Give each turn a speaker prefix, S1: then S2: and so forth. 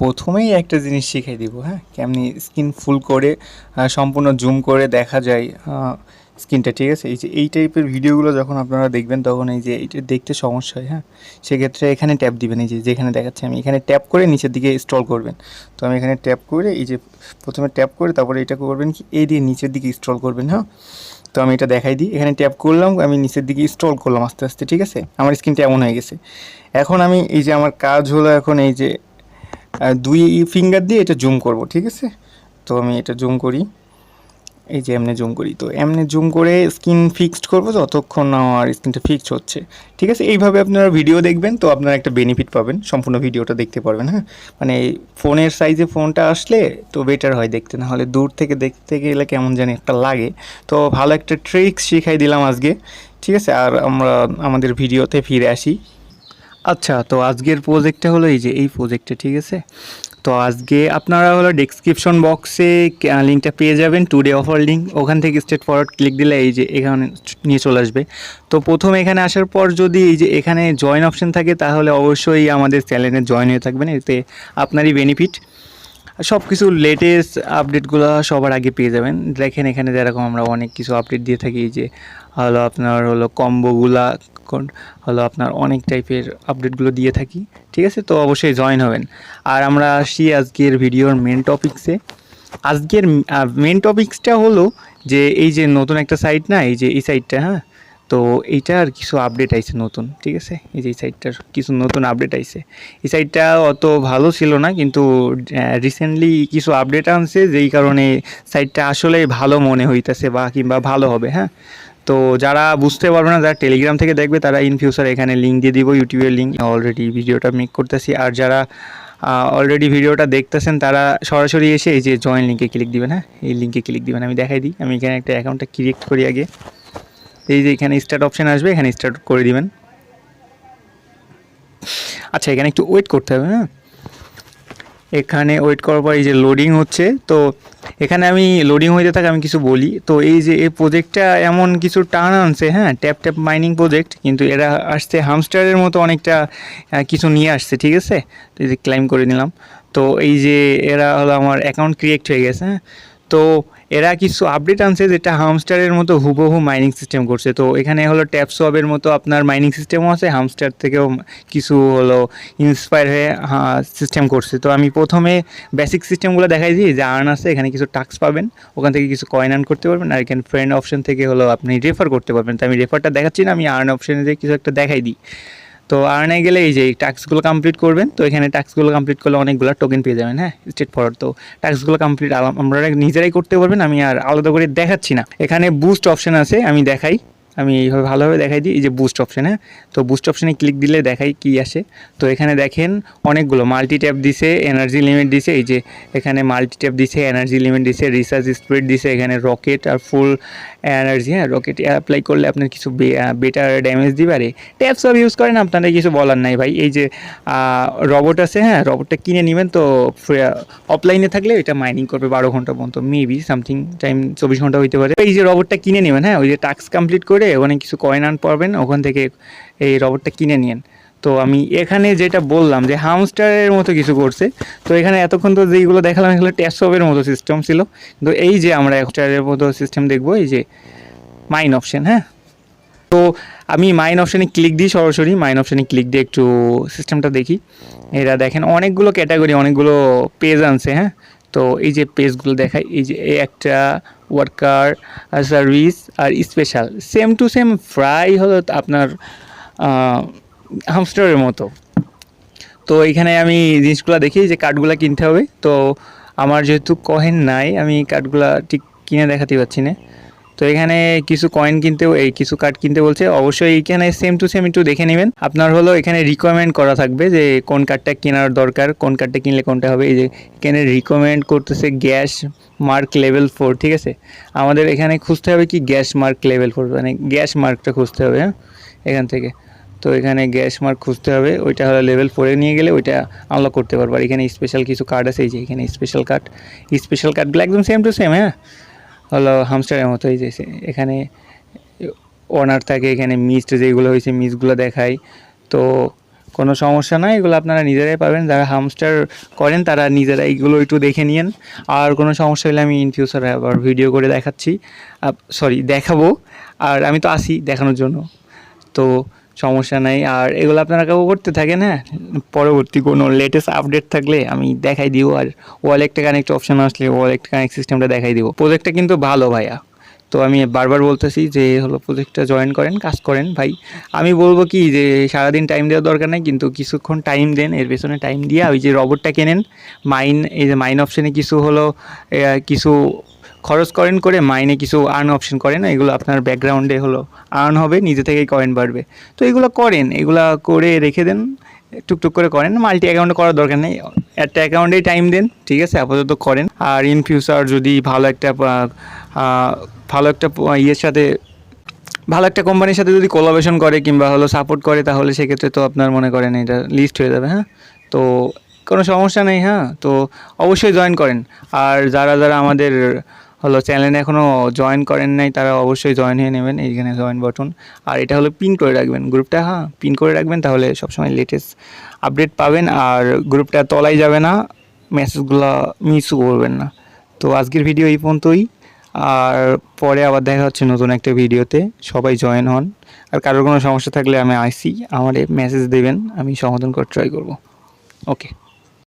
S1: প্রথমেই একটা জিনিস শিখিয়ে দিব হ্যাঁ? কেমনি স্কিন ফুল করে সম্পূর্ণ জুম করে দেখা যায় স্কিনটা ঠিক আছে? এই যে এই টাইপের ভিডিওগুলো যখন আপনারা দেখবেন, তখন এই যে এইটা দেখতে সমস্যা হয় হ্যাঁ? সেক্ষেত্রে এখানে ট্যাপ দিবেন, এই যে যেখানে দেখাচ্ছি আমি, এখানে ট্যাপ করে নিচের দিকে স্টল করবেন। তো আমি এখানে ট্যাপ করে, এই যে প্রথমে ট্যাপ করে, তারপরে এটা করবেন কি, এই দিয়ে নিচের দিকে স্টল করবেন হ্যাঁ? তো আমি এটা দেখাই দিই, এখানে ট্যাপ করলাম, আমি নিচের দিকে স্টল করলাম আস্তে আস্তে, ঠিক আছে? আমার স্কিনটা এমন হয়ে গেছে। এখন আমি এই যে আমার কাজ হলো এখন এই যে দুই ফিঙ্গার দিয়ে এটা জুম করব, ঠিক আছে? তো আমি এটা জুম করি। এই যে এমনি জুম করি। তো এমনি জুম করে স্কিন ফিক্সড করব যতক্ষণ আমার স্কিনটা ফিক্সড হচ্ছে। ঠিক আছে? এইভাবে আপনারা ভিডিও দেখবেন, তো আপনারা একটা বেনিফিট পাবেন। সম্পূর্ণ ভিডিওটা দেখতে পারবেন হ্যাঁ? মানে ফোনের সাইজে ফোনটা আসলে তো বেটার হয় দেখতে। না হলে দূর থেকে দেখতে গেলে কেমন জানি একটা লাগে। তো ভালো একটা ট্রিক্স শিখাই দিলাম আজকে। ঠিক আছে? আর আমরা আমাদের ভিডিওতে ফিরে আসি। আচ্ছা তো আজকের প্রজেক্টটা হলো এই যে, এই প্রজেক্টটা ঠিক আছে? তো আজকে আপনারা হলো ডেসক্রিপশন বক্সে লিঙ্কটা পেয়ে যাবেন টু ডে অফার লিঙ্ক ওখান থেকে স্টেট ফরওয়ার্ড ক্লিক দিলে এই যে, এখানে নিয়ে চলে আসবে। তো প্রথম এখানে আসার পর যদি এই যে, এখানে জয়েন অপশন থাকে, তাহলে অবশ্যই আমাদের চ্যানেলে জয়েন হয়ে থাকবেন, এতে আপনারই বেনিফিট সব কিছু লেটেস্ট আপডেটগুলো সবার আগে পেয়ে যাবেন। দেখেন এখানে যেরকম আমরা অনেক কিছু আপডেট দিয়ে থাকি যে, হলো আপনার হলো কম্বোগুলা কোন- হলো আপনার অনেক টাইপের আপডেটগুলো দিয়ে থাকি, ঠিক আছে? তো অবশ্যই জয়েন হবেন। আর আমরা আসি আজকের ভিডিওর মেন টপিক্সে আজকের মেন টপিক্সটা হলো যে এই যে নতুন একটা সাইট না, এই যে এই সাইটটা হ্যাঁ? তো এইটার কিছু আপডেট আইছে নতুন, ঠিক আছে? এই যে এই সাইটটার কিছু নতুন আপডেট আইছে। এই সাইটটা অত ভালো ছিল না, কিন্তু রিসেন্টলি কিছু আপডেট আনছে, যেই কারণে সাইটটা আসলে ভালো মনে হইতেছে বা কিংবা ভালো হবে হ্যাঁ? তো যারা বুঝতে পারবে না, যারা টেলিগ্রাম থেকে দেখবে, তারা ইন ফিউচার এখানে লিঙ্ক দিয়ে দিব ইউটিউবের লিঙ্ক অলরেডি ভিডিওটা মেক করতেছি। আর যারা অলরেডি ভিডিওটা দেখতেছেন, তারা সরাসরি এসে এই যে জয়েন লিঙ্কে ক্লিক দিবেন হ্যাঁ? এই লিঙ্কে ক্লিক দিবেন। আমি দেখাই দিই। আমি এখানে একটা অ্যাকাউন্টটা ক্রিয়েট করি আগে। এই যে এখানে স্টার্ট অপশান আসবে, এখানে স্টার্ট করে দিবেন। আচ্ছা এখানে একটু ওয়েট করতে হবে হ্যাঁ? এখানে ওয়েট করার পর এই যে লোডিং হচ্ছে, তো এখানে আমি লোডিং হইতে থাকে আমি কিছু বলি। তো এই যে এই প্রোজেক্টটা এমন কিছু টান আনছে হ্যাঁ ট্যাপ ট্যাপ মাইনিং প্রোজেক্ট কিন্তু এরা আসছে হামস্টারের মতো অনেকটা কিছু নিয়ে আসছে, ঠিক আছে? তো এই যে ক্লাইম করে নিলাম। তো এই যে এরা হলো আমার অ্যাকাউন্ট ক্রিয়েট হয়ে গেছে হ্যাঁ? তো এরা কিছু আপডেট আনছে যেটা হামস্টারের মতো হুবহু মাইনিং সিস্টেম করছে। তো এখানে হলো ট্যাপ সবের মতো আপনার মাইনিং সিস্টেমও আছে হামস্টার থেকেও কিছু হলো ইন্সপায়ার হয়ে সিস্টেম করছে। তো আমি প্রথমে বেসিক সিস্টেমগুলো দেখাই দিই, যে আর্ন আছে, এখানে কিছু টাক্স পাবেন, ওখান থেকে কিছু কয়েন আর্ন করতে পারবেন, আর এখানে ফ্রেন্ড অপশন থেকে হলো আপনি রেফার করতে পারবেন। তো আমি রেফারটা দেখাচ্ছি না, আমি আর্ন অপশনে যে কিছু একটা দেখাই দিই। তো আর্নে গেলে এই যে টাস্কগুলো কমপ্লিট করবেন, তো এখানে টাস্কগুলো কমপ্লিট করলে অনেকগুলো টোকেন পেয়ে যাবেন হ্যাঁ? স্টেট ফরওয়ার্ড তো টাস্কগুলো কমপ্লিট আমরা নিজেরাই করতে পারবেন, আমি আর আলাদা করে দেখাচ্ছি না। এখানে বুস্ট অপশন আছে, আমি দেখাই। আমি এইভাবে ভালোভাবে দেখাই দিই, এই যে বুস্ট অপশানে তো বুস্ট অপশানে ক্লিক দিলে দেখাই কি আসে। তো এখানে দেখেন অনেকগুলো মাল্টি ট্যাপ দিছে এনার্জি লিমিট দিছে, এই যে এখানে মাল্টি ট্যাপ দিছে এনার্জি লিমিট দিছে রিসার্চ স্পিড দিছে, এখানে রকেট আর ফুল এনার্জি হ্যাঁ রকেট অ্যাপ্লাই করলে আপনার কিছু বেটার ড্যামেজ দিবে। আরে ট্যাপ সব ইউজ করেন, আপনাদের কিছু বলার নাই ভাই। এই যে রবট আছে হ্যাঁ রবটটা কিনে নেবেন, তো অফলাইনে থাকলে এটা মাইনিং করবে বারো ঘণ্টা পর্যন্ত। মেবি সামথিং টাইম চব্বিশ ঘণ্টা হইতে পারে। এই যে রবটটা কিনে নেবেন হ্যাঁ ওই যে টাস্ক কমপ্লিট করে ওখানে কিছু কয়েন আন পাবেন ওখান থেকে এই রবটটা কিনে নিন তো আমি এখানে যেটা বললাম যে হামস্টারের মতো কিছু করছে। তো এখানে এতক্ষণ তো যেইগুলো দেখালাম, এগুলো ট্যাসবের মতো সিস্টেম ছিল। কিন্তু এই যে আমরা হামস্টারের মতো সিস্টেম দেখব, এই যে মাইন অপশন হ্যাঁ? তো আমি মাইন অপশানে ক্লিক দিই সরাসরি মাইন অপশানে ক্লিক দিয়ে একটু সিস্টেমটা দেখি। এরা দেখেন, অনেকগুলো ক্যাটাগরি অনেকগুলো পেজ আনছে হ্যাঁ? তো এই যে পেজগুলো দেখায় এই যে একটা worker service R special same to same fry হলো আপনার হামস্টারের মতো। তো এখানে আমি জিনিসগুলো দেখি যে কার্ডগুলো কিনতে হবে। তো আমার যেহেতু কহেন নাই, আমি কার্ডগুলা ঠিক কিনে দেখাতে পারছি না। তো এখানে কিছু কয়েন কিনতে এই কিছু কার্ড কিনতে বলছে। অবশ্যই এখানে সেম টু সেম একটু দেখে নেবেন। আপনার হলো এখানে রিকমেন্ড করা থাকবে যে কোন কার্ডটা কেনার দরকার, কোন কার্ডটা কিনলে কোনটা হবে। এই যে এখানে রিকমেন্ড করতেছে গ্যাস মার্ক লেভেল ফোর ঠিক আছে? আমাদের এখানে খুঁজতে হবে কি গ্যাস মার্ক লেভেল ফোর মানে গ্যাস মার্কটা খুঁজতে হবে হ্যাঁ? এখান থেকে। তো এখানে গ্যাস মার্ক খুঁজতে হবে, ওইটা হলো লেভেল ফোরে নিয়ে গেলে ওইটা আনলক করতে পারব। আর এখানে স্পেশাল কিছু কার্ড আছে, এই যে এখানে স্পেশাল কার্ড স্পেশাল কার্ডগুলো একদম সেম টু সেম হ্যাঁ? হলো হামস্টারের মতো এই যে সে- এখানে ওনার থাকে, এখানে মিস্ট যেগুলো হয়েছে মিসগুলো দেখায়। তো কোনো সমস্যা নয় এগুলো আপনারা নিজেরাই পাবেন। যারা হামস্টার করেন, তারা নিজেরা এইগুলো একটু দেখে নিন আর কোনো সমস্যা হলে আমি ইন ফিউচারে আবার ভিডিও করে দেখাচ্ছি। সরি দেখাবো। আর আমি তো আসি দেখানোর জন্য। তো সমস্যা নাই। আর এগুলো আপনারা কেউ করতে থাকেন হ্যাঁ? পরবর্তী কোনো লেটেস্ট আপডেট থাকলে আমি দেখাই দিব। আর ওয়াল একটা কানেক্ট অপশান আসলে ওয়াল একটা কানেক্ট সিস্টেমটা দেখাই দিব। প্রজেক্টটা কিন্তু ভালো ভাইয়া। তো আমি বারবার বলতেছি যে, হলো প্রজেক্টটা জয়েন করেন, কাজ করেন ভাই। আমি বলব কি যে, সারাদিন টাইম দেওয়ার দরকার নেই, কিন্তু কিছুক্ষণ টাইম দেন, এর পেছনে টাইম দিয়ে ওই যে রবটটা কেনেন মাইন এই যে মাইন অপশানে কিছু হলো কিছু খরচ করেন করে মাইনে কিছু আর্ন অপশন করেন, এগুলো আপনার ব্যাকগ্রাউন্ডে হলো আর্ন হবে, নিজে থেকেই কয়েন বাড়বে। তো এগুলো করেন, এগুলো করে রেখে দেন, টুকটুক করে করেন মাল্টি অ্যাকাউন্টে করার দরকার নেই, একটা অ্যাকাউন্টেই টাইম দেন, ঠিক আছে, আপাতত করেন। আর ইন ফিউচার যদি ভালো একটা ভালো একটা ইয়ের সাথে, ভালো একটা কোম্পানির সাথে যদি কোলাবেশন করে কিংবা হলো সাপোর্ট করে, তাহলে সেক্ষেত্রে তো আপনার মনে করেন এটা লিস্ট হয়ে যাবে হ্যাঁ? তো কোনো সমস্যা নেই হ্যাঁ? তো অবশ্যই জয়েন করেন। আর যারা যারা আমাদের হলো চ্যানেলে এখনও জয়েন করেন নাই, তারা অবশ্যই জয়েন হয়ে নেবেন এইখানে জয়েন বাটন আর এটা হলো পিন করে রাখবেন গ্রুপটা হ্যাঁ? পিন করে রাখবেন তাহলে সবসময় লেটেস্ট আপডেট পাবেন। আর গ্রুপটা তলাই যাবে না মেসেজগুলো মিসও করবেন না। তো আজকের ভিডিও এই পর্যন্তই। আর পরে আবার দেখা হচ্ছে নতুন একটা ভিডিওতে সবাই জয়েন হন। আর কারোর কোনো সমস্যা থাকলে আমি আইসি আমারে মেসেজ দেবেন, আমি সমাধান করার ট্রাই করব। ওকে